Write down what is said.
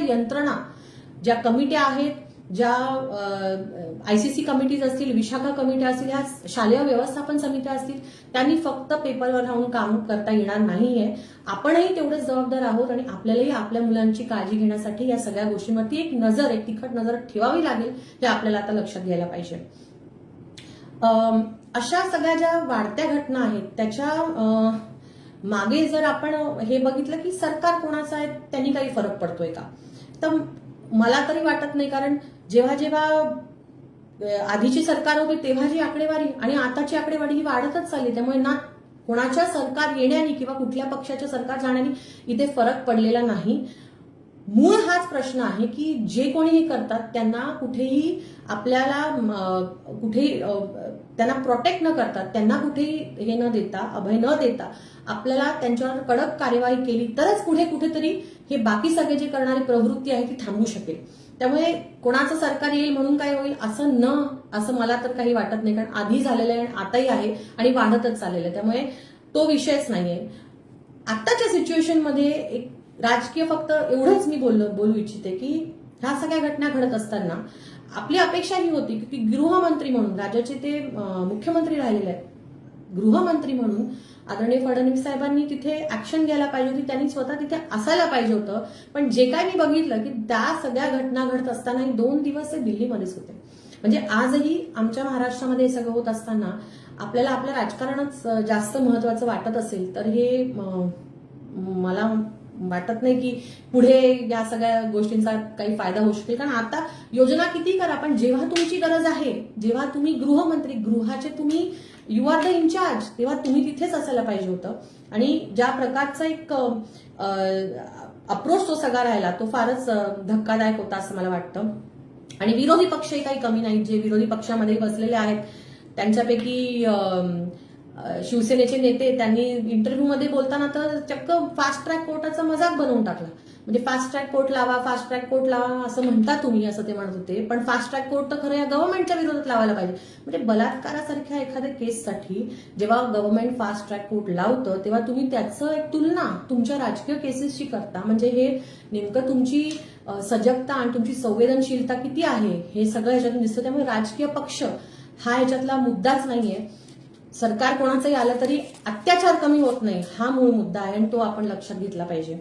ज्या यंत्रणा ज्या कमिट्या आहेत ज्या आयसीसी कमिटीज असतील विशाखा कमिट्या असतील ह्या शालेय व्यवस्थापन समित्या असतील त्यांनी फक्त पेपरवर राहून काम करता येणार नाहीये. आपणही तेवढेच जबाबदार आहोत आणि आपल्यालाही आपल्या मुलांची काळजी घेण्यासाठी या सगळ्या गोष्टींवरती एक नजर एक तिखट नजर ठेवावी लागेल हे आपल्याला आता लक्षात घ्यायला पाहिजे. अशा सगळ्या ज्या वाढत्या घटना आहेत त्याच्या अं, मागे जर आपण हे बघितलं की सरकार कोणाचं आहे त्यांनी काही फरक पडतोय का? तर मला तरी वाटत नाही कारण जेव्हा जेव्हा आधीची सरकार होती तेव्हाची आकडेवारी आणि आताची आकडेवारी ही वाढतच चालली. त्यामुळे ना कोणाच्या सरकार येण्याने किंवा कुठल्या पक्षाच्या सरकार जाण्याने इथे फरक पडलेला नाही. मूळ हाच प्रश्न आहे की जे कोणी हे करतात त्यांना कुठेही आपल्याला कुठेही त्यांना प्रोटेक्ट न करतात त्यांना कुठेही हे न देता अभय न देता आपल्याला त्यांच्यावर कडक कार्यवाही केली तरच पुढे कुठेतरी हे बाकी सगळे जे करणारी प्रवृत्ती आहे ती थांबू शकेल. त्यामुळे कोणाचं सरकार येईल म्हणून काय होईल असं न असं मला तर काही वाटत नाही कारण आधी झालेलं आहे आणि आताही आहे आणि वाढतच चाललेलं आहे. त्यामुळे तो विषयच नाहीये. आत्ताच्या सिच्युएशनमध्ये एक राजकीय फक्त एवढंच मी बोल बोलू इच्छिते की ह्या सगळ्या घटना घडत असताना आपली अपेक्षा ही होती की गृहमंत्री म्हणून राज्याचे ते मुख्यमंत्री राहिलेले आहेत गृहमंत्री म्हणून आदरणीय फडणवीस साहेबांनी तिथे ऍक्शन घ्यायला पाहिजे होती त्यांनी स्वतः तिथे असायला पाहिजे होतं. पण जे काय मी बघितलं की त्या सगळ्या घटना घडत असताना दोन दिवस ते दिल्लीमध्येच होते. म्हणजे आजही आमच्या महाराष्ट्रामध्ये हे सगळं होत असताना आपल्याला आपलं राजकारणच जास्त महत्वाचं वाटत असेल तर हे मला वाटत नाही की पुढे या सगळ्या गोष्टींचा काही फायदा होऊ शकेल. कारण आता योजना किती करा पण जेव्हा तुमची गरज आहे जेव्हा तुम्ही गृहमंत्री गृहाचे तुम्ही यू आर द इन्चार्ज तेव्हा तुम्ही तिथेच असायला पाहिजे होतं. आणि ज्या प्रकारचा एक अप्रोच तो सगळा राहिला तो फारच धक्कादायक होता असं मला वाटतं. आणि विरोधी पक्षही काही कमी नाहीत. जे विरोधी पक्षामध्ये बसलेले आहेत त्यांच्यापैकी शिवसेनेचे नेते त्यांनी इंटरव्ह्यूमध्ये बोलताना तर चक्क फास्ट ट्रॅक कोर्टाचा मजाक बनवून टाकला. म्हणजे फास्ट ट्रॅक कोर्ट लावा फास्ट ट्रॅक कोर्ट लावा असं म्हणता तुम्ही असं ते म्हणत होते. पण फास्ट ट्रॅक कोर्ट तर खरं या गव्हर्नमेंटच्या विरोधात लावायला पाहिजे. म्हणजे बलात्कारासारख्या एखाद्या केससाठी जेव्हा गव्हर्नमेंट फास्ट ट्रॅक कोर्ट लावतं तेव्हा तुम्ही त्याचं एक तुलना तुमच्या राजकीय केसेसशी करता. म्हणजे हे नेमकं तुमची सजगता आणि तुमची संवेदनशीलता किती आहे हे सगळं ह्याच्यातून दिसतं. त्यामुळे राजकीय पक्ष हा ह्याच्यातला मुद्दाच नाहीये. सरकार कोणाचंही आलं तरी अत्याचार कमी होत नाही. हा मूळ मुद्दा आहे आणि तो आपण लक्षात घेतला पाहिजे.